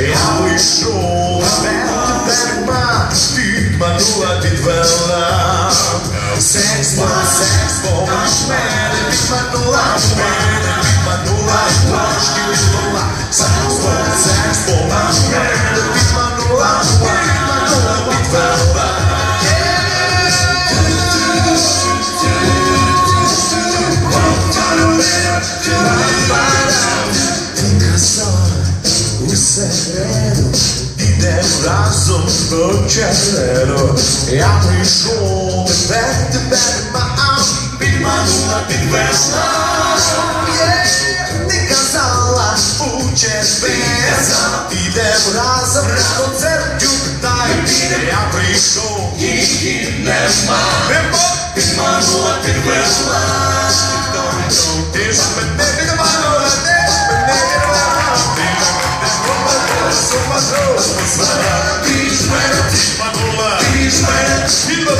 Я вийшов степ тема, підманула, підвела. Секс бо, секс бо, аж мене підманула, мене підманула, трошки відманула. Секс бо, секс бо, аж мене підманула, підманула, підвела. Bye середу, підемо разом до череду. Я прийшов, де тебе нема, підманула, підвезла. Ти казала, у червець, підемо разом на концерт піде. Я прийшов, її нема, підманула, підвезла. Ти ж мене Panulla. Bilmem.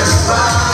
és.